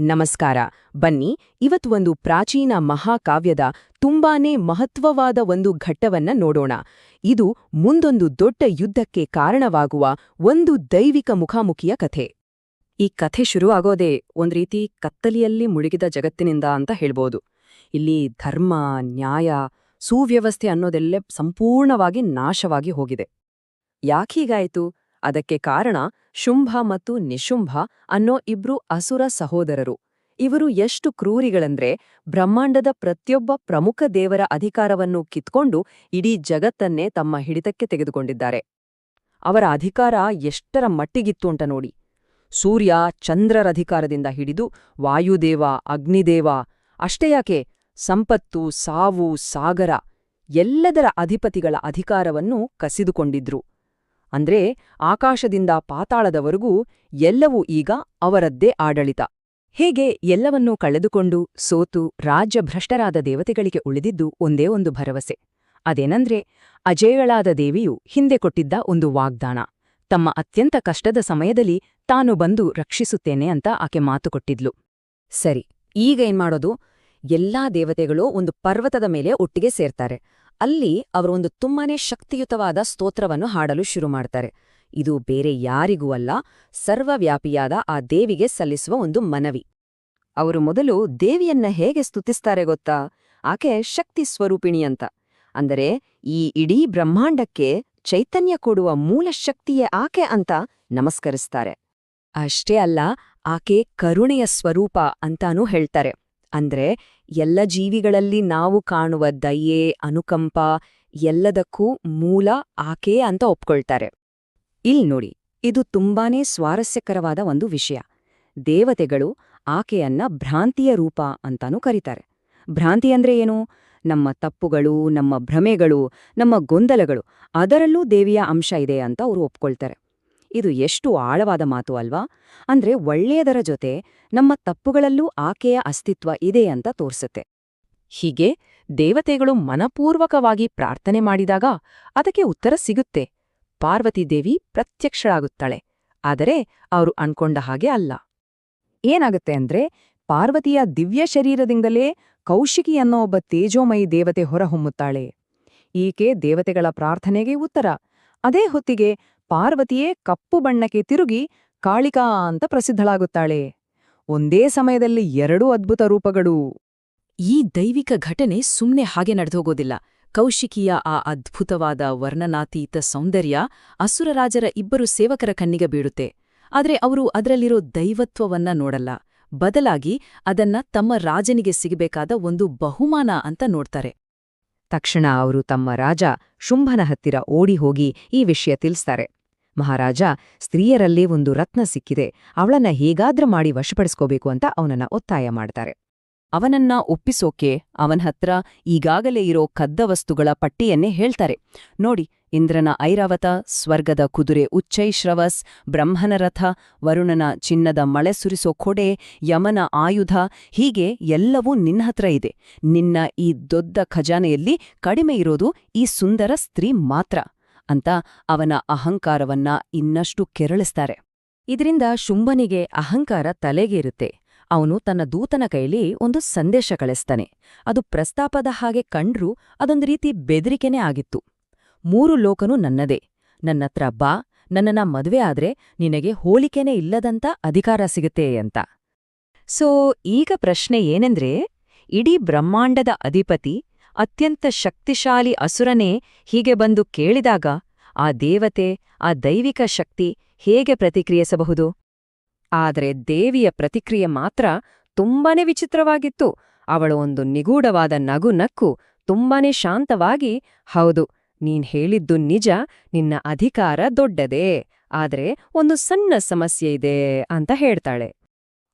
ನಮಸ್ಕಾರ. ಬನ್ನಿ, ಇವತ್ತು ಒಂದು ಪ್ರಾಚೀನ ಮಹಾಕಾವ್ಯದ ತುಂಬಾನೇ ಮಹತ್ವವಾದ ಒಂದು ಘಟ್ಟವನ್ನ ನೋಡೋಣ. ಇದು ಮುಂದೊಂದು ದೊಡ್ಡ ಯುದ್ಧಕ್ಕೆ ಕಾರಣವಾಗುವ ಒಂದು ದೈವಿಕ ಮುಖಾಮುಖಿಯ ಕಥೆ. ಈ ಕಥೆ ಶುರುವಾಗೋದೇ ಒಂದ್ ರೀತಿ ಕತ್ತಲಿಯಲ್ಲಿ ಮುಳುಗಿದ ಜಗತ್ತಿನಿಂದ ಅಂತ ಹೇಳ್ಬೋದು. ಇಲ್ಲಿ ಧರ್ಮ, ನ್ಯಾಯ, ಸುವ್ಯವಸ್ಥೆ ಅನ್ನೋದೆಲ್ಲೇ ಸಂಪೂರ್ಣವಾಗಿ ನಾಶವಾಗಿ ಹೋಗಿದೆ. ಯಾಕೀಗಾಯಿತು ಅದಕ್ಕೆ ಕಾರಣ ಶುಂಭ ಮತ್ತು ನಿಶುಂಭ ಅನ್ನೋ ಇಬ್ರು ಅಸುರ ಸಹೋದರರು. ಇವರು ಎಷ್ಟು ಕ್ರೂರಿಗಳಂದ್ರೆ ಬ್ರಹ್ಮಾಂಡದ ಪ್ರತಿಯೊಬ್ಬ ಪ್ರಮುಖ ದೇವರ ಅಧಿಕಾರವನ್ನು ಕಿತ್ಕೊಂಡು ಇಡೀ ಜಗತ್ತನ್ನೇ ತಮ್ಮ ಹಿಡಿತಕ್ಕೆ ತೆಗೆದುಕೊಂಡಿದ್ದಾರೆ. ಅವರ ಅಧಿಕಾರ ಎಷ್ಟರ ಮಟ್ಟಿಗಿತ್ತು ಅಂತ ನೋಡಿ. ಸೂರ್ಯ ಚಂದ್ರರ ಅಧಿಕಾರದಿಂದ ಹಿಡಿದು ವಾಯುದೇವ, ಅಗ್ನಿದೇವ, ಅಷ್ಟೇ ಯಾಕೆ ಸಂಪತ್ತು, ಸಾವು, ಸಾಗರ ಎಲ್ಲದರ ಅಧಿಪತಿಗಳ ಅಧಿಕಾರವನ್ನು ಕಸಿದುಕೊಂಡಿದ್ರು. ಅಂದ್ರೆ ಆಕಾಶದಿಂದ ಪಾತಾಳದವರೆಗೂ ಎಲ್ಲವೂ ಈಗ ಅವರದ್ದೇ ಆಡಳಿತ. ಹೇಗೆ ಎಲ್ಲವನ್ನೂ ಕಳೆದುಕೊಂಡು ಸೋತು ರಾಜ್ಯಭ್ರಷ್ಟರಾದ ದೇವತೆಗಳಿಗೆ ಉಳಿದಿದ್ದು ಒಂದೇ ಒಂದು ಭರವಸೆ. ಅದೇನಂದ್ರೆ ಅಜೇಯಳಾದ ದೇವಿಯು ಹಿಂದೆ ಕೊಟ್ಟಿದ್ದ ಒಂದು ವಾಗ್ದಾನ. ತಮ್ಮ ಅತ್ಯಂತ ಕಷ್ಟದ ಸಮಯದಲ್ಲಿ ತಾನು ಬಂದು ರಕ್ಷಿಸುತ್ತೇನೆ ಅಂತ ಆಕೆ ಮಾತು ಕೊಟ್ಟಿದ್ಲು. ಸರಿ, ಈಗ ಏನ್ಮಾಡೋದು? ಎಲ್ಲಾ ದೇವತೆಗಳು ಒಂದು ಪರ್ವತದ ಮೇಲೆ ಒಟ್ಟಿಗೆ ಸೇರ್ತಾರೆ. ಅಲ್ಲಿ ಅವರು ಒಂದು ತುಂಬಾನೇ ಶಕ್ತಿಯುತವಾದ ಸ್ತೋತ್ರವನ್ನು ಹಾಡಲು ಶುರು ಮಾಡ್ತಾರೆ. ಇದು ಬೇರೆ ಯಾರಿಗೂ ಅಲ್ಲ, ಸರ್ವವ್ಯಾಪಿಯಾದ ಆ ದೇವಿಗೆ ಸಲ್ಲಿಸುವ ಒಂದು ಮನವಿ. ಅವರು ಮೊದಲು ದೇವಿಯನ್ನ ಹೇಗೆ ಸ್ತುತಿಸ್ತಾರೆ ಗೊತ್ತಾ? ಆಕೆ ಶಕ್ತಿ ಸ್ವರೂಪಿಣಿ ಅಂತ. ಅಂದರೆ ಈ ಇಡೀ ಬ್ರಹ್ಮಾಂಡಕ್ಕೆ ಚೈತನ್ಯ ಕೊಡುವ ಮೂಲ ಶಕ್ತಿಯೇ ಆಕೆ ಅಂತ ನಮಸ್ಕರಿಸ್ತಾರೆ. ಅಷ್ಟೇ ಅಲ್ಲ, ಆಕೆ ಕರುಣೆಯ ಸ್ವರೂಪ ಅಂತಾನೂ ಹೇಳ್ತಾರೆ. ಅಂದ್ರೆ ಎಲ್ಲ ಜೀವಿಗಳಲ್ಲಿ ನಾವು ಕಾಣುವ ದಯೆ, ಅನುಕಂಪ ಎಲ್ಲದಕ್ಕೂ ಮೂಲ ಆಕೆ ಅಂತ ಒಪ್ಕೊಳ್ತಾರೆ. ಇಲ್ ನೋಡಿ, ಇದು ತುಂಬಾನೇ ಸ್ವಾರಸ್ಯಕರವಾದ ಒಂದು ವಿಷಯ. ದೇವತೆಗಳು ಆಕೆಯನ್ನ ಭ್ರಾಂತಿಯ ರೂಪ ಅಂತಾನೂ ಕರೀತಾರೆ. ಭ್ರಾಂತಿ ಅಂದ್ರೆ ಏನು? ನಮ್ಮ ತಪ್ಪುಗಳು, ನಮ್ಮ ಭ್ರಮೆಗಳು, ನಮ್ಮ ಗೊಂದಲಗಳು, ಅದರಲ್ಲೂ ದೇವಿಯ ಅಂಶ ಇದೆ ಅಂತ ಅವರು ಒಪ್ಕೊಳ್ತಾರೆ. ಇದು ಎಷ್ಟು ಆಳವಾದ ಮಾತು ಅಲ್ವಾ? ಅಂದ್ರೆ ಒಳ್ಳೆಯದರ ಜೊತೆ ನಮ್ಮ ತಪ್ಪುಗಳಲ್ಲೂ ಆಕೆಯ ಅಸ್ತಿತ್ವ ಇದೆ ಅಂತ ತೋರಿಸುತ್ತೆ. ಹೀಗೆ ದೇವತೆಗಳು ಮನಪೂರ್ವಕವಾಗಿ ಪ್ರಾರ್ಥನೆ ಮಾಡಿದಾಗ ಅದಕ್ಕೆ ಉತ್ತರ ಸಿಗುತ್ತೆ. ಪಾರ್ವತೀದೇವಿ ಪ್ರತ್ಯಕ್ಷಳಾಗುತ್ತಾಳೆ. ಆದರೆ ಅವರು ಅನ್ಕೊಂಡ ಹಾಗೆ ಅಲ್ಲ. ಏನಾಗುತ್ತೆ ಅಂದ್ರೆ ಪಾರ್ವತಿಯ ದಿವ್ಯ ಶರೀರದಿಂದಲೇ ಕೌಶಿಕಿ ಅನ್ನೋ ಒಬ್ಬ ತೇಜೋಮಯಿ ದೇವತೆ ಹೊರಹೊಮ್ಮುತ್ತಾಳೆ. ಈಕೆ ದೇವತೆಗಳ ಪ್ರಾರ್ಥನೆಗೆ ಉತ್ತರ. ಅದೇ ಹೊತ್ತಿಗೆ ಪಾರ್ವತಿಯೇ ಕಪ್ಪು ಬಣ್ಣಕ್ಕೆ ತಿರುಗಿ ಕಾಳಿಕಾ ಅಂತ ಪ್ರಸಿದ್ಧಳಾಗುತ್ತಾಳೆ. ಒಂದೇ ಸಮಯದಲ್ಲಿ ಎರಡೂ ಅದ್ಭುತ ರೂಪಗಳು. ಈ ದೈವಿಕ ಘಟನೆ ಸುಮ್ನೆ ಹಾಗೆ ನಡೆದೋಗೋದಿಲ್ಲ. ಕೌಶಿಕಿಯ ಆ ಅದ್ಭುತವಾದ ವರ್ಣನಾತೀತ ಸೌಂದರ್ಯ ಅಸುರರಾಜರ ಇಬ್ಬರು ಸೇವಕರ ಕಣ್ಣಿಗೆ ಬೀಳುತ್ತೆ. ಆದರೆ ಅವರು ಅದರಲ್ಲಿರೋ ದೈವತ್ವವನ್ನ ನೋಡಲ್ಲ. ಬದಲಾಗಿ ಅದನ್ನ ತಮ್ಮ ರಾಜನಿಗೆ ಸಿಗಬೇಕಾದ ಒಂದು ಬಹುಮಾನ ಅಂತ ನೋಡ್ತಾರೆ. ತಕ್ಷಣ ಅವರು ತಮ್ಮ ರಾಜ ಶುಂಭನ ಹತ್ತಿರ ಓಡಿ ಹೋಗಿ ಈ ವಿಷಯ ತಿಳಿಸ್ತಾರೆ. ಮಹಾರಾಜ, ಸ್ತ್ರೀಯರಲ್ಲೇ ಒಂದು ರತ್ನ ಸಿಕ್ಕಿದೆ. ಅವಳನ್ನ ಹೇಗಾದ್ರ ಮಾಡಿ ವಶಪಡಿಸ್ಕೋಬೇಕು ಅಂತ ಅವನನ್ನ ಒತ್ತಾಯ ಮಾಡ್ತಾರೆ. ಅವನನ್ನ ಒಪ್ಪಿಸೋಕೆ ಅವನ ಹತ್ರ ಈಗಾಗಲೇ ಇರೋ ಕದ್ದ ವಸ್ತುಗಳ ಪಟ್ಟಿಯನ್ನೇ ಹೇಳ್ತಾರೆ. ನೋಡಿ, ಇಂದ್ರನ ಐರಾವತ, ಸ್ವರ್ಗದ ಕುದುರೆ ಉಚ್ಚೈಶ್ರವಸ್ ಬ್ರಹ್ಮನ ರಥ, ವರುಣನ ಚಿನ್ನದ ಮಳೆ ಸುರಿಸೋ ಕೊಡೆ, ಯಮನ ಆಯುಧ, ಹೀಗೆ ಎಲ್ಲವೂ ನಿನ್ನ ಹತ್ರ ಇದೆ. ನಿನ್ನ ಈ ದೊಡ್ಡ ಖಜಾನೆಯಲ್ಲಿ ಕಡಿಮೆ ಇರೋದು ಈ ಸುಂದರ ಸ್ತ್ರೀ ಮಾತ್ರ. ಅಂತ ಅವನ ಅಹಂಕಾರವನ್ನ ಇನ್ನಷ್ಟು ಕೆರಳಿಸ್ತಾರೆ. ಇದರಿಂದ ಶುಂಭನಿಗೆ ಅಹಂಕಾರ ತಲೆಗೇರುತ್ತೆ. ಅವನು ತನ್ನ ದೂತನ ಕೈಲಿ ಒಂದು ಸಂದೇಶ ಕಳಿಸ್ತಾನೆ. ಅದು ಪ್ರಸ್ತಾಪದ ಹಾಗೆ ಕಂಡ್ರೂ ಅದೊಂದು ರೀತಿ ಬೆದರಿಕೆನೇ ಆಗಿತ್ತು. ಮೂರು ಲೋಕನು ನನ್ನದೇ. ನನ್ನತ್ರ ಬಾ, ನನ್ನನ್ನ ಮದುವೆ ಆದ್ರೆ ನಿನಗೆ ಹೋಲಿಕೆನೇ ಇಲ್ಲದಂತ ಅಧಿಕಾರ ಸಿಗುತ್ತೆ ಅಂತ. ಸೋ, ಈಗ ಪ್ರಶ್ನೆ ಏನೆಂದ್ರೆ, ಇಡೀ ಬ್ರಹ್ಮಾಂಡದ ಅಧಿಪತಿ ಅತ್ಯಂತ ಶಕ್ತಿಶಾಲಿ ಅಸುರನೇ ಹೀಗೆ ಬಂದು ಕೇಳಿದಾಗ, ಆ ದೇವತೆ, ಆ ದೈವಿಕ ಶಕ್ತಿ ಹೇಗೆ ಪ್ರತಿಕ್ರಿಯಿಸಬಹುದು? ಆದರೆ ದೇವಿಯ ಪ್ರತಿಕ್ರಿಯೆ ಮಾತ್ರ ತುಂಬಾನೇ ವಿಚಿತ್ರವಾಗಿತ್ತು. ಅವಳು ಒಂದು ನಿಗೂಢವಾದ ನಗು ನಕ್ಕು ತುಂಬಾನೇ ಶಾಂತವಾಗಿ, ಹೌದು, ನೀನ್ ಹೇಳಿದ್ದು ನಿಜ, ನಿನ್ನ ಅಧಿಕಾರ ದೊಡ್ಡದೇ, ಆದರೆ ಒಂದು ಸಣ್ಣ ಸಮಸ್ಯೆ ಇದೆ ಅಂತ ಹೇಳ್ತಾಳೆ.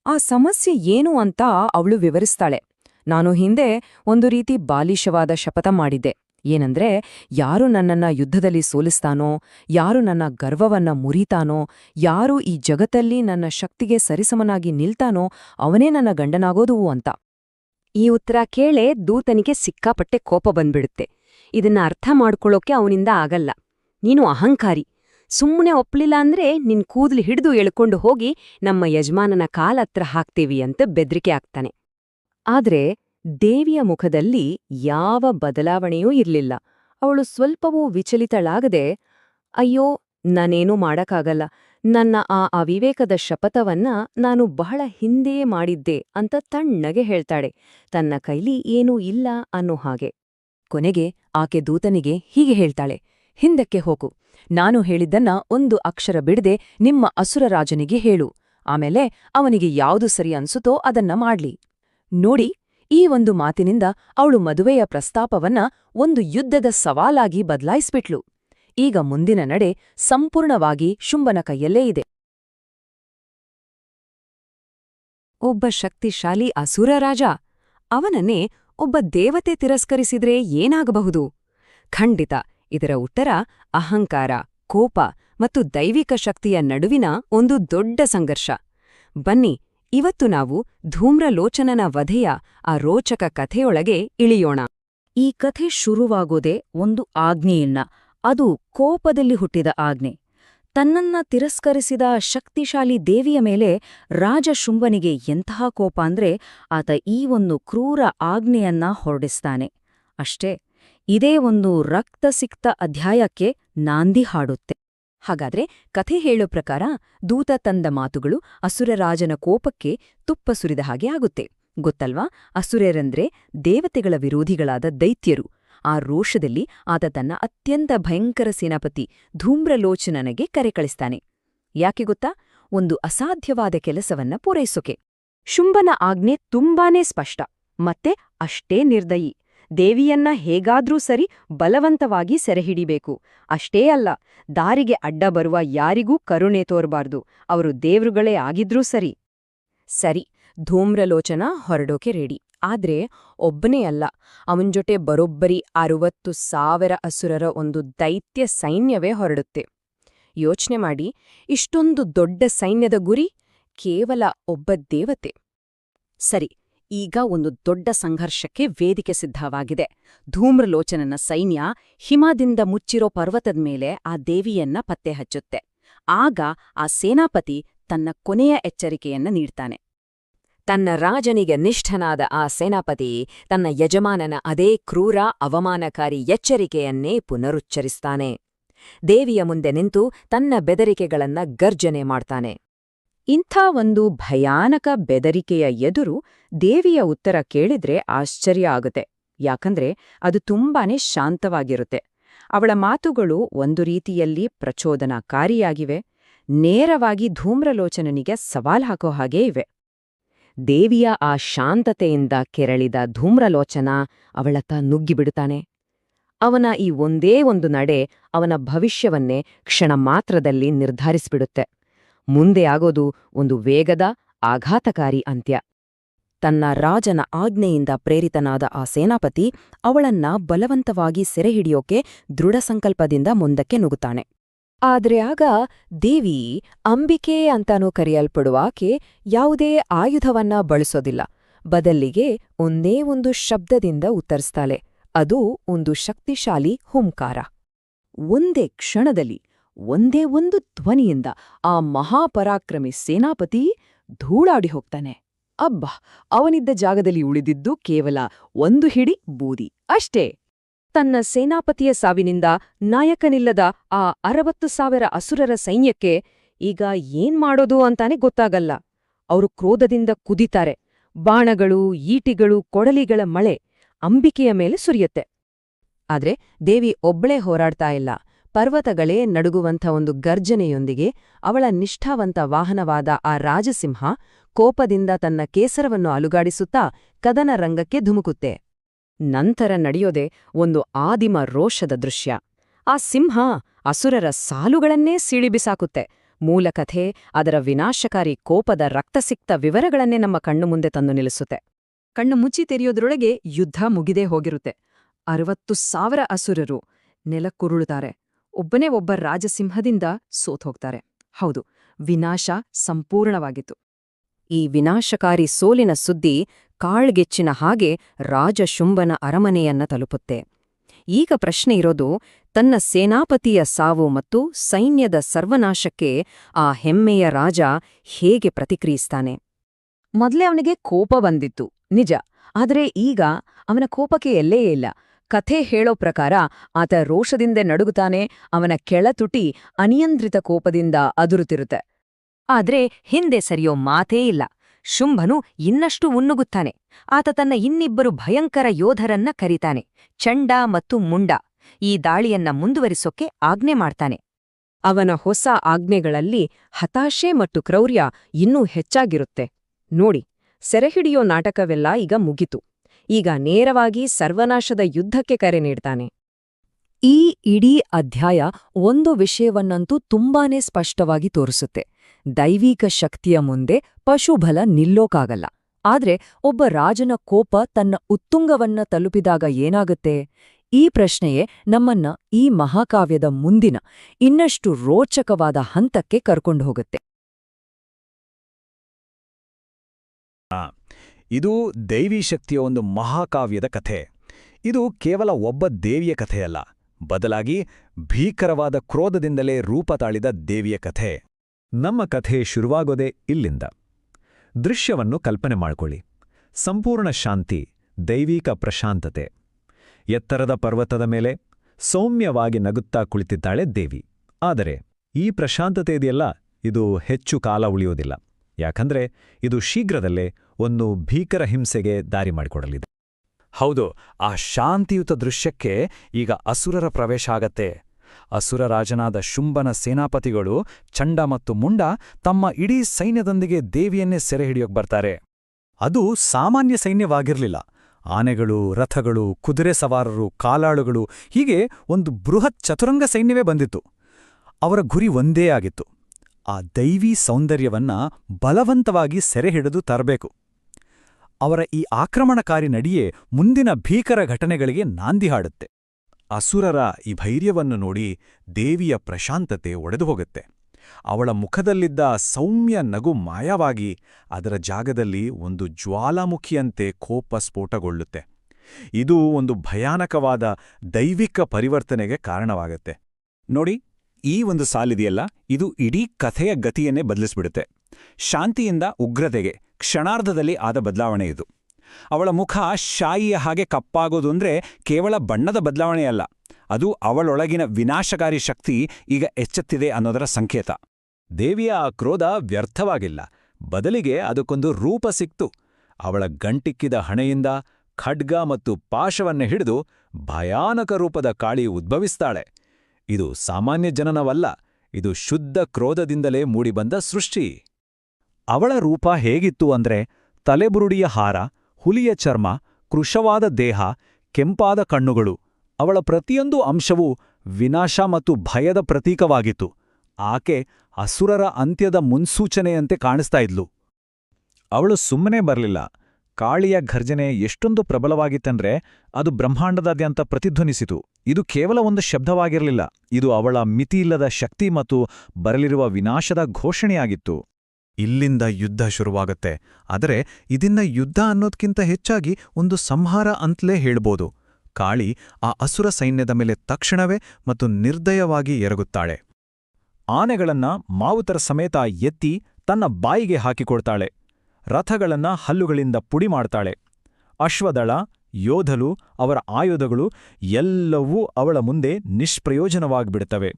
ಆ ಸಮಸ್ಯೆ ಏನು ಅಂತ ಅವಳು ವಿವರಿಸ್ತಾಳೆ. ನಾನು ಹಿಂದೆ ಒಂದು ರೀತಿ ಬಾಲಿಶವಾದ ಶಪಥ ಮಾಡಿದ್ದೆ. ಏನಂದ್ರೆ, ಯಾರು ನನ್ನನ್ನ ಯುದ್ಧದಲ್ಲಿ ಸೋಲಿಸ್ತಾನೋ, ಯಾರು ನನ್ನ ಗರ್ವವನ್ನ ಮುರಿತಾನೋ, ಯಾರು ಈ ಜಗತ್ತಲ್ಲಿ ನನ್ನ ಶಕ್ತಿಗೆ ಸರಿಸಮನಾಗಿ ನಿಲ್ತಾನೋ, ಅವನೇ ನನ್ನ ಗಂಡನಾಗೋದು ಅಂತ. ಈ ಉತ್ತರ ಕೇಳೆ ದೂತನಿಗೆ ಸಿಕ್ಕಾಪಟ್ಟೆ ಕೋಪ ಬಂದ್ಬಿಡುತ್ತೆ. ಇದನ್ನ ಅರ್ಥ ಮಾಡ್ಕೊಳ್ಳೋಕೆ ಅವನಿಂದ ಆಗಲ್ಲ. ನೀನು ಅಹಂಕಾರಿ. ಸುಮ್ಮನೆ ಒಪ್ಪಲಿಲ್ಲ ಅಂದ್ರೆ ನಿನ್ ಕೂದಲು ಹಿಡಿದು ಎಳ್ಕೊಂಡು ಹೋಗಿ ನಮ್ಮ ಯಜಮಾನನ ಕಾಲತ್ರ ಹಾಕ್ತೀವಿ ಅಂತ ಬೆದ್ರಿಕೆ ಆಗ್ತಾನೆ. ಆದ್ರೆ ದೇವಿಯ ಮುಖದಲ್ಲಿ ಯಾವ ಬದಲಾವಣೆಯೂ ಇರಲಿಲ್ಲ. ಅವಳು ಸ್ವಲ್ಪವೂ ವಿಚಲಿತಳಾಗದೆ, ಅಯ್ಯೋ, ನಾನೇನೂ ಮಾಡಕ್ಕಾಗಲ್ಲ. ನನ್ನ ಆ ಅವಿವೇಕದ ಶಪಥವನ್ನ ನಾನು ಬಹಳ ಹಿಂದೆಯೇ ಮಾಡಿದ್ದೆ ಅಂತ ತಣ್ಣಗೆ ಹೇಳ್ತಾಳೆ. ತನ್ನ ಕೈಲಿ ಏನೂ ಇಲ್ಲ ಅನ್ನೋ ಹಾಗೆ. ಕೊನೆಗೆ ಆಕೆ ದೂತನಿಗೆ ಹೀಗೆ ಹೇಳ್ತಾಳೆ, ಹಿಂದಕ್ಕೆ ಹೋಗು. ನಾನು ಹೇಳಿದ್ದನ್ನ ಒಂದು ಅಕ್ಷರ ಬಿಡದೆ ನಿಮ್ಮ ಅಸುರರಾಜನಿಗೆ ಹೇಳು. ಆಮೇಲೆ ಅವನಿಗೆ ಯಾವುದು ಸರಿ ಅನ್ಸುತ್ತೋ ಅದನ್ನ ಮಾಡ್ಲಿ. ನೋಡಿ, ಈ ಒಂದು ಮಾತಿನಿಂದ ಅವಳು ಮದುವೆಯ ಪ್ರಸ್ತಾಪವನ್ನ ಒಂದು ಯುದ್ಧದ ಸವಾಲಾಗಿ ಬದಲಾಯಿಸ್ಬಿಟ್ಲು. ಈಗ ಮುಂದಿನ ನಡೆ ಸಂಪೂರ್ಣವಾಗಿ ಶುಂಭನ ಕೈಯಲ್ಲೇ ಇದೆ. ಒಬ್ಬ ಶಕ್ತಿಶಾಲಿ ಅಸುರರಾಜ ಅವನನ್ನೇ ಒಬ್ಬ ದೇವತೆ ತಿರಸ್ಕರಿಸಿದ್ರೆ ಏನಾಗಬಹುದು? ಖಂಡಿತ, ಇದರ ಉತ್ತರ ಅಹಂಕಾರ, ಕೋಪ ಮತ್ತು ದೈವಿಕ ಶಕ್ತಿಯ ನಡುವಿನ ಒಂದು ದೊಡ್ಡ ಸಂಘರ್ಷ. ಬನ್ನಿ ಇವತ್ತು ನಾವು ಧೂಮ್ರಲೋಚನನ ವಧೆಯ ಆ ರೋಚಕ ಕಥೆಯೊಳಗೆ ಇಳಿಯೋಣ. ಈ ಕಥೆ ಶುರುವಾಗೋದೇ ಒಂದು ಆಜ್ಞೆಯನ್ನ, ಅದು ಕೋಪದಲ್ಲಿ ಹುಟ್ಟಿದ ಆಜ್ಞೆ. ತನ್ನನ್ನ ತಿರಸ್ಕರಿಸಿದ ಶಕ್ತಿಶಾಲಿ ದೇವಿಯ ಮೇಲೆ ರಾಜ ಶುಂಭನಿಗೆ ಎಂತಹ ಕೋಪ ಅಂದ್ರೆ ಆತ ಈ ಒಂದು ಕ್ರೂರ ಆಜ್ಞೆಯನ್ನ ಹೊರಡಿಸ್ತಾನೆ. ಅಷ್ಟೇ, ಇದೇ ಒಂದು ರಕ್ತಸಿಕ್ತ ಅಧ್ಯಾಯಕ್ಕೆ ನಾಂದಿ ಹಾಡುತ್ತೆ. ಹಾಗಾದ್ರೆ ಕಥೆ ಹೇಳೋ ಪ್ರಕಾರ ದೂತ ತಂದ ಮಾತುಗಳು ಅಸುರರಾಜನ ಕೋಪಕ್ಕೆ ತುಪ್ಪ ಸುರಿದ ಹಾಗೆ ಆಗುತ್ತೆ. ಗೊತ್ತಲ್ವಾ? ಅಸುರರೆಂದ್ರೆ ದೇವತೆಗಳ ವಿರೋಧಿಗಳಾದ ದೈತ್ಯರು. ಆ ರೋಷದಲ್ಲಿ ಆತ ತನ್ನ ಅತ್ಯಂತ ಭಯಂಕರ ಸೇನಾಪತಿ ಧೂಮ್ರಲೋಚನನಿಗೆ ಕರೆ ಕಳಿಸ್ತಾನೆ. ಯಾಕೆ ಗೊತ್ತಾ? ಒಂದು ಅಸಾಧ್ಯವಾದ ಕೆಲಸವನ್ನ ಪೂರೈಸೋಕೆ. ಶುಂಭನ ಆಜ್ಞೆ ತುಂಬಾನೇ ಸ್ಪಷ್ಟ. ಮತ್ತೆ ಅಷ್ಟೇ ನಿರ್ದಯಿ. ದೇವಿಯನ್ನ ಹೇಗಾದ್ರೂ ಸರಿ ಬಲವಂತವಾಗಿ ಸೆರೆಹಿಡಿಬೇಕು. ಅಷ್ಟೇ ಅಲ್ಲ, ದಾರಿಗೆ ಅಡ್ಡ ಬರುವ ಯಾರಿಗೂ ಕರುಣೆ ತೋರಬಾರ್ದು. ಅವರು ದೇವ್ರುಗಳೇ ಆಗಿದ್ರೂ ಸರಿ. ಸರಿ, ಧೂಮ್ರಲೋಚನ ಹೊರಡೋಕೆ ರೆಡಿ. ಆದ್ರೆ ಒಬ್ಬನೇ ಅಲ್ಲ, ಅವನ್ ಜೊತೆ ಬರೋಬ್ಬರಿ ಅರುವತ್ತು ಸಾವಿರ ಅಸುರರ ಒಂದು ದೈತ್ಯ ಸೈನ್ಯವೇ ಹೊರಡುತ್ತೆ. ಯೋಚ್ನೆ ಮಾಡಿ, ಇಷ್ಟೊಂದು ದೊಡ್ಡ ಸೈನ್ಯದ ಗುರಿ ಕೇವಲ ಒಬ್ಬ ದೇವತೆ. ಸರಿ ಈಗ ಒಂದು ದೊಡ್ಡ ಸಂಘರ್ಷಕ್ಕೆ ವೇದಿಕೆ ಸಿದ್ಧವಾಗಿದೆ. ಧೂಮ್ರಲೋಚನನ ಸೈನ್ಯ ಹಿಮದಿಂದ ಮುಚ್ಚಿರೋ ಪರ್ವತದ ಮೇಲೆ ಆ ದೇವಿಯನ್ನ ಪತ್ತೆ ಹಚ್ಚುತ್ತೆ. ಆಗ ಆ ಸೇನಾಪತಿ ತನ್ನ ಕೊನೆಯ ಎಚ್ಚರಿಕೆಯನ್ನ ನೀಡ್ತಾನೆ. ತನ್ನ ರಾಜನಿಗೆ ನಿಷ್ಠನಾದ ಆ ಸೇನಾಪತಿ ತನ್ನ ಯಜಮಾನನ ಅದೇ ಕ್ರೂರ, ಅವಮಾನಕಾರಿ ಎಚ್ಚರಿಕೆಯನ್ನೇ ಪುನರುಚ್ಚರಿಸ್ತಾನೆ. ದೇವಿಯ ಮುಂದೆ ನಿಂತು ತನ್ನ ಬೆದರಿಕೆಗಳನ್ನ ಗರ್ಜನೆ ಮಾಡ್ತಾನೆ. ಇಂಥ ಒಂದು ಭಯಾನಕ ಬೆದರಿಕೆಯ ಎದುರು ದೇವಿಯ ಉತ್ತರ ಕೇಳಿದ್ರೆ ಆಶ್ಚರ್ಯ ಆಗುತ್ತೆ. ಯಾಕಂದ್ರೆ ಅದು ತುಂಬಾನೇ ಶಾಂತವಾಗಿರುತ್ತೆ. ಅವಳ ಮಾತುಗಳು ಒಂದು ರೀತಿಯಲ್ಲಿ ಪ್ರಚೋದನಾಕಾರಿಯಾಗಿವೆ. ನೇರವಾಗಿ ಧೂಮ್ರಲೋಚನನಿಗೆ ಸವಾಲ್ ಹಾಕೋ ಹಾಗೇ ಇವೆ. ದೇವಿಯ ಆ ಶಾಂತತೆಯಿಂದ ಕೆರಳಿದ ಧೂಮ್ರಲೋಚನ ಅವಳತ್ತ ನುಗ್ಗಿಬಿಡುತ್ತಾನೆ. ಅವನ ಈ ಒಂದೇ ಒಂದು ನಡೆ ಅವನ ಭವಿಷ್ಯವನ್ನೇ ಕ್ಷಣ ಮಾತ್ರದಲ್ಲಿ ನಿರ್ಧರಿಸಿಬಿಡುತ್ತೆ. ಮುಂದೆ ಆಗೋದು ಒಂದು ವೇಗದ ಆಘಾತಕಾರಿ ಅಂತ್ಯ. ತನ್ನ ರಾಜನ ಆಜ್ಞೆಯಿಂದ ಪ್ರೇರಿತನಾದ ಆ ಸೇನಾಪತಿ ಅವಳನ್ನ ಬಲವಂತವಾಗಿ ಸೆರೆಹಿಡಿಯೋಕೆ ದೃಢಸಂಕಲ್ಪದಿಂದ ಮುಂದಕ್ಕೆ ನುಗ್ಗುತ್ತಾನೆ. ಆದ್ರೆ ಆಗ ದೇವಿ ಅಂಬಿಕೆ ಅಂತಾನೂ ಕರೆಯಲ್ಪಡುವ ಆಕೆ ಯಾವುದೇ ಆಯುಧವನ್ನ ಬಳಸೋದಿಲ್ಲ. ಬದಲಿಗೆ ಒಂದೇ ಒಂದು ಶಬ್ದದಿಂದ ಉತ್ತರಿಸ್ತಾಳೆ. ಅದು ಒಂದು ಶಕ್ತಿಶಾಲಿ ಹುಂಕಾರ. ಒಂದೇ ಕ್ಷಣದಲ್ಲಿ ಒಂದೇ ಒಂದು ಧ್ವನಿಯಿಂದ ಆ ಮಹಾಪರಾಕ್ರಮಿ ಸೇನಾಪತಿ ಧೂಳಾಡಿ ಹೋಗ್ತಾನೆ. ಅಬ್ಬ, ಅವನಿದ್ದ ಜಾಗದಲ್ಲಿ ಉಳಿದಿದ್ದು ಕೇವಲ ಒಂದು ಹಿಡಿ ಬೂದಿ. ಅಷ್ಟೇ. ತನ್ನ ಸೇನಾಪತಿಯ ಸಾವಿನಿಂದ ನಾಯಕನಿಲ್ಲದ ಆ ಅರವತ್ತು ಸಾವಿರ ಅಸುರರ ಸೈನ್ಯಕ್ಕೆ ಈಗ ಏನ್ ಮಾಡೋದು ಅಂತಾನೆ ಗೊತ್ತಾಗಲ್ಲ. ಅವರು ಕ್ರೋಧದಿಂದ ಕುದಿತಾರೆ. ಬಾಣಗಳು, ಈಟಿಗಳು, ಕೊಡಲಿಗಳ ಮಳೆ ಅಂಬಿಕೆಯ ಮೇಲೆ ಸುರಿಯುತ್ತೆ. ಆದ್ರೆ ದೇವಿ ಒಬ್ಬಳೇ ಹೋರಾಡ್ತಾ ಇಲ್ಲ. ಪರ್ವತಗಳೇ ನಡುಗುವಂಥ ಒಂದು ಗರ್ಜನೆಯೊಂದಿಗೆ ಅವಳ ನಿಷ್ಠಾವಂತ ವಾಹನವಾದ ಆ ರಾಜಸಿಂಹ ಕೋಪದಿಂದ ತನ್ನ ಕೇಸರವನ್ನು ಅಲುಗಾಡಿಸುತ್ತಾ ಕದನ ರಂಗಕ್ಕೆ ಧುಮುಕುತ್ತೆ. ನಂತರ ನಡೆಯೋದೆ ಒಂದು ಆದಿಮ ರೋಷದ ದೃಶ್ಯ. ಆ ಸಿಂಹ ಅಸುರರ ಸಾಲುಗಳನ್ನೇ ಸೀಳಿಬಿಸಾಕುತ್ತೆ. ಮೂಲಕಥೆ ಅದರ ವಿನಾಶಕಾರಿ ಕೋಪದ ರಕ್ತಸಿಕ್ತ ವಿವರಗಳನ್ನೇ ನಮ್ಮ ಕಣ್ಣು ಮುಂದೆ ತಂದು ನಿಲ್ಲಿಸುತ್ತೆ. ಕಣ್ಣು ಮುಚ್ಚಿ ತೆರೆಯೋದ್ರೊಳಗೆ ಯುದ್ಧ ಮುಗಿದೇ ಹೋಗಿರುತ್ತೆ. ಅರವತ್ತು ಸಾವಿರ ಅಸುರರು ನೆಲಕ್ಕುರುಳುತ್ತಾರೆ. ಒಬ್ಬನೇ ಒಬ್ಬ ರಾಜಸಿಂಹದಿಂದ ಸೋತ್ಹೋಗ್ತಾರೆ ಹೌದು, ವಿನಾಶ ಸಂಪೂರ್ಣವಾಗಿತ್ತು. ಈ ವಿನಾಶಕಾರಿ ಸೋಲಿನ ಸುದ್ದಿ ಕಾಳ್ಗೆಚ್ಚಿನ ಹಾಗೆ ರಾಜಶುಂಭನ ಅರಮನೆಯನ್ನ ತಲುಪುತ್ತೆ. ಈಗ ಪ್ರಶ್ನೆ ಇರೋದು, ತನ್ನ ಸೇನಾಪತಿಯ ಸಾವು ಮತ್ತು ಸೈನ್ಯದ ಸರ್ವನಾಶಕ್ಕೆ ಆ ಹೆಮ್ಮೆಯ ರಾಜ ಹೇಗೆ ಪ್ರತಿಕ್ರಿಯಿಸ್ತಾನೆ? ಮೊದಲೇ ಅವನಿಗೆ ಕೋಪ ಬಂದಿತ್ತು, ನಿಜ. ಆದರೆ ಈಗ ಅವನ ಕೋಪಕ್ಕೆ ಎಲ್ಲೇ ಇಲ್ಲ. ಕಥೆ ಹೇಳೋ ಪ್ರಕಾರ ಆತ ರೋಷದಿಂದ ನಡುಗುತ್ತಾನೆ, ಅವನ ಕೆಳತುಟಿ ಅನಿಯಂತ್ರಿತ ಕೋಪದಿಂದ ಅದುರುತ್ತಿರುತ್ತೆ. ಆದ್ರೆ ಹಿಂದೆ ಸರಿಯೋ ಮಾತೇ ಇಲ್ಲ. ಶುಂಭನು ಇನ್ನಷ್ಟು ಉನ್ನುಗುತ್ತಾನೆ. ಆತ ತನ್ನ ಇನ್ನಿಬ್ಬರು ಭಯಂಕರ ಯೋಧರನ್ನ ಕರೀತಾನೆ, ಚಂಡ ಮತ್ತು ಮುಂಡ. ಈ ದಾಳಿಯನ್ನ ಮುಂದುವರಿಸೋಕೆ ಆಜ್ಞೆ ಮಾಡ್ತಾನೆ. ಅವನ ಹೊಸ ಆಜ್ಞೆಗಳಲ್ಲಿ ಹತಾಶೆ ಮತ್ತು ಕ್ರೌರ್ಯ ಇನ್ನೂ ಹೆಚ್ಚಾಗಿರುತ್ತೆ. ನೋಡಿ, ಸೆರೆಹಿಡಿಯೋ ನಾಟಕವೆಲ್ಲ ಈಗ ಮುಗಿತು. ಈಗ ನೇರವಾಗಿ ಸರ್ವನಾಶದ ಯುದ್ಧಕ್ಕೆ ಕರೆ ನೀಡ್ತಾನೆ. ಈ ಇಡೀ ಅಧ್ಯಾಯ ಒಂದು ವಿಷಯವನ್ನಂತೂ ತುಂಬಾನೇ ಸ್ಪಷ್ಟವಾಗಿ ತೋರಿಸುತ್ತೆ. ದೈವಿಕ ಶಕ್ತಿಯ ಮುಂದೆ ಪಶುಬಲ ನಿಲ್ಲೋಕಾಗಲ್ಲ. ಆದ್ರೆ ಒಬ್ಬ ರಾಜನ ಕೋಪ ತನ್ನ ಉತ್ತುಂಗವನ್ನ ತಲುಪಿದಾಗ ಏನಾಗುತ್ತೆ? ಈ ಪ್ರಶ್ನೆಯೇ ನಮ್ಮನ್ನ ಈ ಮಹಾಕಾವ್ಯದ ಮುಂದಿನ ಇನ್ನಷ್ಟು ರೋಚಕವಾದ ಹಂತಕ್ಕೆ ಕರ್ಕೊಂಡು ಹೋಗುತ್ತೆ. ಇದು ದೈವಿ ಶಕ್ತಿಯ ಒಂದು ಮಹಾಕಾವ್ಯದ ಕಥೆ. ಇದು ಕೇವಲ ಒಬ್ಬ ದೇವಿಯ ಕಥೆಯಲ್ಲ, ಬದಲಾಗಿ ಭೀಕರವಾದ ಕ್ರೋಧದಿಂದಲೇ ರೂಪ ತಾಳಿದ ದೇವಿಯ ಕಥೆ. ನಮ್ಮ ಕಥೆ ಶುರುವಾಗೋದೇ ಇಲ್ಲಿಂದ. ದೃಶ್ಯವನ್ನು ಕಲ್ಪನೆ ಮಾಡಿಕೊಳ್ಳಿ. ಸಂಪೂರ್ಣ ಶಾಂತಿ, ದೈವಿಕ ಪ್ರಶಾಂತತೆ. ಎತ್ತರದ ಪರ್ವತದ ಮೇಲೆ ಸೌಮ್ಯವಾಗಿ ನಗುತ್ತಾ ಕುಳಿತಿದ್ದಾಳೆ ದೇವಿ. ಆದರೆ ಈ ಪ್ರಶಾಂತತೆ ಇದೆಯಲ್ಲ, ಇದು ಹೆಚ್ಚು ಕಾಲ ಉಳಿಯೋದಿಲ್ಲ. ಯಾಕಂದ್ರೆ ಇದು ಶೀಘ್ರದಲ್ಲೇ ಒಂದು ಭೀಕರ ಹಿಂಸೆಗೆ ದಾರಿ ಮಾಡಿಕೊಡಲಿದೆ. ಹೌದು, ಆ ಶಾಂತಿಯುತ ದೃಶ್ಯಕ್ಕೆ ಈಗ ಅಸುರರ ಪ್ರವೇಶ ಆಗತ್ತೆ. ಅಸುರ ರಾಜನಾದ ಶುಂಭನ ಸೇನಾಪತಿಗಳು ಚಂಡ ಮತ್ತು ಮುಂಡ ತಮ್ಮ ಇಡೀ ಸೈನ್ಯದೊಂದಿಗೆ ದೇವಿಯನ್ನೇ ಸೆರೆ ಹಿಡಿಯೋಕ್ ಬರ್ತಾರೆ. ಅದು ಸಾಮಾನ್ಯ ಸೈನ್ಯವಾಗಿರಲಿಲ್ಲ. ಆನೆಗಳು, ರಥಗಳು, ಕುದುರೆ ಸವಾರರು, ಕಾಲಾಳುಗಳು ಹೀಗೆ ಒಂದು ಬೃಹತ್ ಚತುರಂಗ ಸೈನ್ಯವೇ ಬಂದಿತ್ತು. ಅವರ ಗುರಿ ಒಂದೇ ಆಗಿತ್ತು. ಆ ದೈವೀ ಸೌಂದರ್ಯವನ್ನ ಬಲವಂತವಾಗಿ ಸೆರೆ ಹಿಡಿದು ತರಬೇಕು. ಅವರ ಈ ಆಕ್ರಮಣಕಾರಿ ನಡಿಯೇ ಮುಂದಿನ ಭೀಕರ ಘಟನೆಗಳಿಗೆ ನಾಂದಿ ಹಾಡುತ್ತೆ. ಅಸುರರ ಈ ಭೈರ್ಯವನ್ನು ನೋಡಿ ದೇವಿಯ ಪ್ರಶಾಂತತೆ ಒಡೆದು ಹೋಗುತ್ತೆ ಅವಳ ಮುಖದಲ್ಲಿದ್ದ ಸೌಮ್ಯ ನಗು ಮಾಯವಾಗಿ ಅದರ ಜಾಗದಲ್ಲಿ ಒಂದು ಜ್ವಾಲಾಮುಖಿಯಂತೆ ಕೋಪ ಸ್ಫೋಟಗೊಳ್ಳುತ್ತೆ. ಇದು ಒಂದು ಭಯಾನಕವಾದ ದೈವಿಕ ಪರಿವರ್ತನೆಗೆ ಕಾರಣವಾಗತ್ತೆ. ನೋಡಿ, ಈ ಒಂದು ಸಾಲಿದೆಯಲ್ಲ, ಇದು ಇಡೀ ಕಥೆಯ ಗತಿಯನ್ನೇ ಬದಲಿಸ್ಬಿಡುತ್ತೆ. ಶಾಂತಿಯಿಂದ ಉಗ್ರತೆಗೆ ಕ್ಷಣಾರ್ಧದಲ್ಲಿ ಆದ ಬದಲಾವಣೆ ಇದು. ಅವಳ ಮುಖ ಶಾಯಿಯ ಹಾಗೆ ಕಪ್ಪಾಗೋದು ಅಂದ್ರೆ ಕೇವಲ ಬಣ್ಣದ ಬದಲಾವಣೆಯಲ್ಲ. ಅದು ಅವಳೊಳಗಿನ ವಿನಾಶಕಾರಿ ಶಕ್ತಿ ಈಗ ಎಚ್ಚೆತ್ತಿದೆ ಅನ್ನೋದರ ಸಂಕೇತ. ದೇವಿಯ ಆ ಕ್ರೋಧ ವ್ಯರ್ಥವಾಗಿಲ್ಲ. ಬದಲಿಗೆ ಅದಕ್ಕೊಂದು ರೂಪ ಸಿಕ್ತು. ಅವಳ ಗಂಟಿಕ್ಕಿದ ಹಣೆಯಿಂದ ಖಡ್ಗ ಮತ್ತು ಪಾಶವನ್ನು ಹಿಡಿದು ಭಯಾನಕ ರೂಪದ ಕಾಳಿ ಉದ್ಭವಿಸ್ತಾಳೆ. ಇದು ಸಾಮಾನ್ಯ ಜನನವಲ್ಲ. ಇದು ಶುದ್ಧ ಕ್ರೋಧದಿಂದಲೇ ಮೂಡಿಬಂದ ಸೃಷ್ಟಿ. ಅವಳ ರೂಪ ಹೇಗಿತ್ತು ಅಂದ್ರೆ ತಲೆಬುರುಡಿಯ ಹಾರ, ಹುಲಿಯ ಚರ್ಮ, ಕೃಶವಾದ ದೇಹ, ಕೆಂಪಾದ ಕಣ್ಣುಗಳು, ಅವಳ ಪ್ರತಿಯೊಂದು ಅಂಶವೂ ವಿನಾಶ ಮತ್ತು ಭಯದ ಪ್ರತೀಕವಾಗಿತ್ತು. ಆಕೆ ಅಸುರರ ಅಂತ್ಯದ ಮುನ್ಸೂಚನೆಯಂತೆ ಕಾಣಿಸ್ತಾ ಇದ್ಲು. ಅವಳು ಸುಮ್ಮನೆ ಬರಲಿಲ್ಲ. ಕಾಳಿಯ ಘರ್ಜನೆ ಎಷ್ಟೊಂದು ಪ್ರಬಲವಾಗಿತ್ತಂದ್ರೆ ಅದು ಬ್ರಹ್ಮಾಂಡದಾದ್ಯಂತ ಪ್ರತಿಧ್ವನಿಸಿತು. ಇದು ಕೇವಲ ಒಂದು ಶಬ್ದವಾಗಿರಲಿಲ್ಲ. ಇದು ಅವಳ ಮಿತಿಯಿಲ್ಲದ ಶಕ್ತಿ ಮತ್ತು ಬರಲಿರುವ ವಿನಾಶದ ಘೋಷಣೆಯಾಗಿತ್ತು. ಇಲ್ಲಿಂದ ಯುದ್ಧ ಶುರುವಾಗತ್ತೆ. ಆದರೆ ಇದನ್ನ ಯುದ್ಧ ಅನ್ನೋದ್ಕಿಂತ ಹೆಚ್ಚಾಗಿ ಒಂದು ಸಂಹಾರ ಅಂತಲೇ ಹೇಳ್ಬೋದು. ಕಾಳಿ ಆ ಅಸುರ ಸೈನ್ಯದ ಮೇಲೆ ತಕ್ಷಣವೇ ಮತ್ತು ನಿರ್ದಯವಾಗಿ ಎರಗುತ್ತಾಳೆ. ಆನೆಗಳನ್ನ ಮಾವುತರ ಸಮೇತ ಎತ್ತಿ ತನ್ನ ಬಾಯಿಗೆ ಹಾಕಿಕೊಡ್ತಾಳೆ ರಥಗಳನ್ನ ಹಲ್ಲುಗಳಿಂದ ಪುಡಿ ಮಾಡ್ತಾಳೆ. ಅಶ್ವದಳ, ಯೋಧಲು, ಅವರ ಆಯುಧಗಳು ಎಲ್ಲವೂ ಅವಳ ಮುಂದೆ ನಿಷ್ಪ್ರಯೋಜನವಾಗ್ಬಿಡುತ್ತವೆ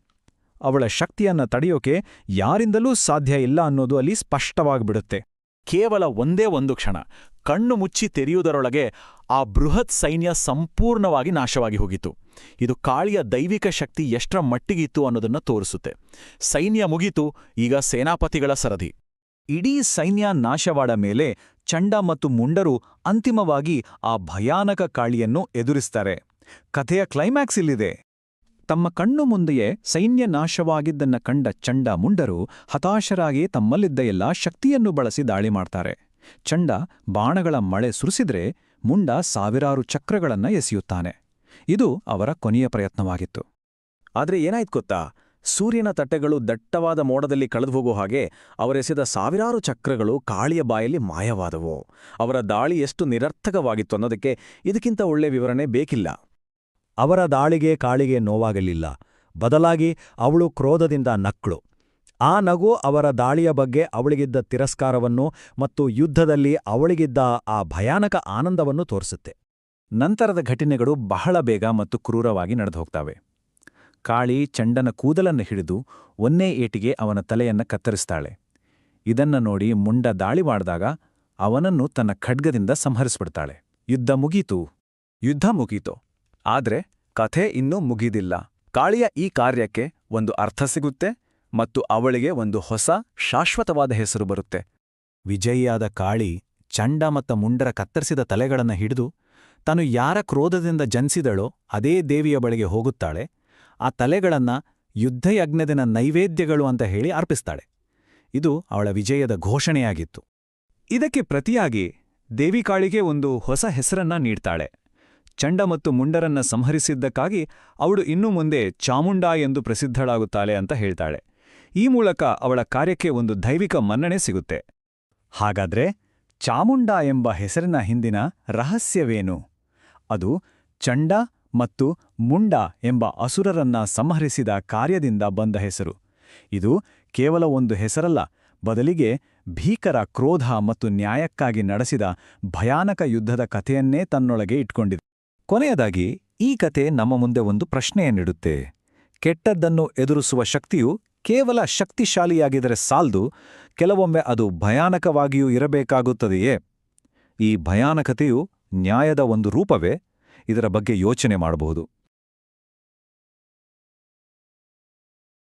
ಅವಳ ಶಕ್ತಿಯನ್ನ ತಡೆಯೋಕೆ ಯಾರಿಂದಲೂ ಸಾಧ್ಯ ಇಲ್ಲ ಅನ್ನೋದು ಅಲ್ಲಿ ಸ್ಪಷ್ಟವಾಗ್ಬಿಡುತ್ತೆ. ಕೇವಲ ಒಂದೇ ಒಂದು ಕ್ಷಣ, ಕಣ್ಣು ಮುಚ್ಚಿ ತೆರೆಯುವುದರೊಳಗೆ ಆ ಬೃಹತ್ ಸೈನ್ಯ ಸಂಪೂರ್ಣವಾಗಿ ನಾಶವಾಗಿ ಹೋಗಿತು ಇದು ಕಾಳಿಯ ದೈವಿಕ ಶಕ್ತಿ ಎಷ್ಟರ ಮಟ್ಟಿಗಿತ್ತು ಅನ್ನೋದನ್ನ ತೋರಿಸುತ್ತೆ. ಸೈನ್ಯ ಮುಗಿತು, ಈಗ ಸೇನಾಪತಿಗಳ ಸರದಿ. ಇಡೀ ಸೈನ್ಯ ನಾಶವಾದ ಮೇಲೆ ಚಂಡ ಮತ್ತು ಮುಂಡರು ಅಂತಿಮವಾಗಿ ಆ ಭಯಾನಕ ಕಾಳಿಯನ್ನು ಎದುರಿಸ್ತಾರೆ. ಕಥೆಯ ಕ್ಲೈಮ್ಯಾಕ್ಸ್ ಇಲ್ಲಿದೆ. ತಮ್ಮ ಕಣ್ಣು ಮುಂದೆಯೇ ಸೈನ್ಯ ನಾಶವಾಗಿದ್ದನ್ನ ಕಂಡ ಚಂಡ ಮುಂಡರು ಹತಾಶರಾಗಿ ತಮ್ಮಲ್ಲಿದ್ದ ಎಲ್ಲಾ ಶಕ್ತಿಯನ್ನು ಬಳಸಿ ದಾಳಿ ಮಾಡ್ತಾರೆ. ಚಂಡ ಬಾಣಗಳ ಮಳೆ ಸುರಿಸಿದ್ರೆ ಮುಂಡ ಸಾವಿರಾರು ಚಕ್ರಗಳನ್ನ ಎಸೆಯುತ್ತಾನೆ. ಇದು ಅವರ ಕೊನೆಯ ಪ್ರಯತ್ನವಾಗಿತ್ತು. ಆದರೆ ಏನಾಯ್ತು ಗೊತ್ತಾ? ಸೂರ್ಯನ ತಟ್ಟೆಗಳು ದಟ್ಟವಾದ ಮೋಡದಲ್ಲಿ ಕಳೆದುಹೋಗೋ ಹಾಗೆ ಅವರೆಸೆದ ಸಾವಿರಾರು ಚಕ್ರಗಳು ಕಾಳಿಯ ಬಾಯಲ್ಲಿ ಮಾಯವಾದವು. ಅವರ ದಾಳಿ ಎಷ್ಟು ನಿರರ್ಥಕವಾಗಿತ್ತು ಅನ್ನೋದಕ್ಕೆ ಇದಕ್ಕಿಂತ ಒಳ್ಳೆ ವಿವರಣೆ ಬೇಕಿಲ್ಲ. ಅವರ ದಾಳಿಗೆ ಕಾಳಿಗೆ ನೋವಾಗಲಿಲ್ಲ. ಬದಲಾಗಿ ಅವಳು ಕ್ರೋಧದಿಂದ ನಕ್ಳು. ಆ ನಗು ಅವರ ದಾಳಿಯ ಬಗ್ಗೆ ಅವಳಿಗಿದ್ದ ತಿರಸ್ಕಾರವನ್ನು ಮತ್ತು ಯುದ್ಧದಲ್ಲಿ ಅವಳಿಗಿದ್ದ ಆ ಭಯಾನಕ ಆನಂದವನ್ನು ತೋರಿಸುತ್ತೆ. ನಂತರದ ಘಟನೆಗಳು ಬಹಳ ಬೇಗ ಮತ್ತು ಕ್ರೂರವಾಗಿ ನಡೆದುಹೋಗ್ತವೆ. ಕಾಳಿ ಚಂಡನ ಕೂದಲನ್ನು ಹಿಡಿದು ಒಂದೇ ಏಟಿಗೆ ಅವನ ತಲೆಯನ್ನು ಕತ್ತರಿಸ್ತಾಳೆ. ಇದನ್ನ ನೋಡಿ ಮುಂಡ ದಾಳಿ ಮಾಡಿದಾಗ ಅವನನ್ನು ತನ್ನ ಖಡ್ಗದಿಂದ ಸಂಹರಿಸಿಬಿಡ್ತಾಳೆ. ಯುದ್ಧ ಮುಗೀತು. ಯುದ್ಧ ಮುಗೀತು. ಆದ್ರೆ ಕಥೆ ಇನ್ನೂ ಮುಗಿದಿಲ್ಲ. ಕಾಳಿಯ ಈ ಕಾರ್ಯಕ್ಕೆ ಒಂದು ಅರ್ಥ ಸಿಗುತ್ತೆ ಮತ್ತು ಅವಳಿಗೆ ಒಂದು ಹೊಸ, ಶಾಶ್ವತವಾದ ಹೆಸರು ಬರುತ್ತೆ. ವಿಜಯಿಯಾದ ಕಾಳಿ ಚಂಡ ಮತ್ತು ಮುಂಡರ ಕತ್ತರಿಸಿದ ತಲೆಗಳನ್ನು ಹಿಡಿದು ತಾನು ಯಾರ ಕ್ರೋಧದಿಂದ ಜನಿಸಿದಳೋ ಅದೇ ದೇವಿಯ ಬಳಿಗೆ ಹೋಗುತ್ತಾಳೆ. ಆ ತಲೆಗಳನ್ನ ಯುದ್ಧಯಜ್ಞದಿನ ನೈವೇದ್ಯಗಳು ಅಂತ ಹೇಳಿ ಅರ್ಪಿಸ್ತಾಳೆ. ಇದು ಅವಳ ವಿಜಯದ ಘೋಷಣೆಯಾಗಿತ್ತು. ಇದಕ್ಕೆ ಪ್ರತಿಯಾಗಿ ದೇವಿಕಾಳಿಗೆ ಒಂದು ಹೊಸ ಹೆಸರನ್ನ ನೀಡ್ತಾಳೆ. ಚಂಡ ಮತ್ತು ಮುಂಡರನ್ನ ಸಂಹರಿಸಿದ್ದಕ್ಕಾಗಿ ಅವಳು ಇನ್ನು ಮುಂದೆ ಚಾಮುಂಡಾ ಎಂದು ಪ್ರಸಿದ್ಧಳಾಗುತ್ತಾಳೆ ಅಂತ ಹೇಳ್ತಾಳೆ. ಈ ಮೂಲಕ ಅವಳ ಕಾರ್ಯಕ್ಕೆ ಒಂದು ದೈವಿಕ ಮನ್ನಣೆ ಸಿಗುತ್ತೆ. ಹಾಗಾದ್ರೆ ಚಾಮುಂಡಾ ಎಂಬ ಹೆಸರಿನ ಹಿಂದಿನ ರಹಸ್ಯವೇನು? ಅದು ಚಂಡ ಮತ್ತು ಮುಂಡ ಎಂಬ ಅಸುರರನ್ನ ಸಂಹರಿಸಿದ ಕಾರ್ಯದಿಂದ ಬಂದ ಹೆಸರು. ಇದು ಕೇವಲ ಒಂದು ಹೆಸರಲ್ಲ, ಬದಲಿಗೆ ಭೀಕರ ಕ್ರೋಧ ಮತ್ತು ನ್ಯಾಯಕ್ಕಾಗಿ ನಡೆಸಿದ ಭಯಾನಕ ಯುದ್ಧದ ಕಥೆಯನ್ನೇ ತನ್ನೊಳಗೆ ಇಟ್ಕೊಂಡಿದೆ. ಕೊನೆಯದಾಗಿ, ಈ ಕತೆ ನಮ್ಮ ಮುಂದೆ ಒಂದು ಪ್ರಶ್ನೆಯನ್ನಿಡುತ್ತೆ. ಕೆಟ್ಟದ್ದನ್ನು ಎದುರಿಸುವ ಶಕ್ತಿಯು ಕೇವಲ ಶಕ್ತಿಶಾಲಿಯಾಗಿದರೆ ಸಾಲ್ದು, ಕೆಲವೊಮ್ಮೆ ಅದು ಭಯಾನಕವಾಗಿಯೂ ಇರಬೇಕಾಗುತ್ತದೆಯೇ? ಈ ಭಯಾನಕತೆಯು ನ್ಯಾಯದ ಒಂದು ರೂಪವೇ? ಇದರ ಬಗ್ಗೆ ಯೋಚನೆ ಮಾಡಬಹುದು.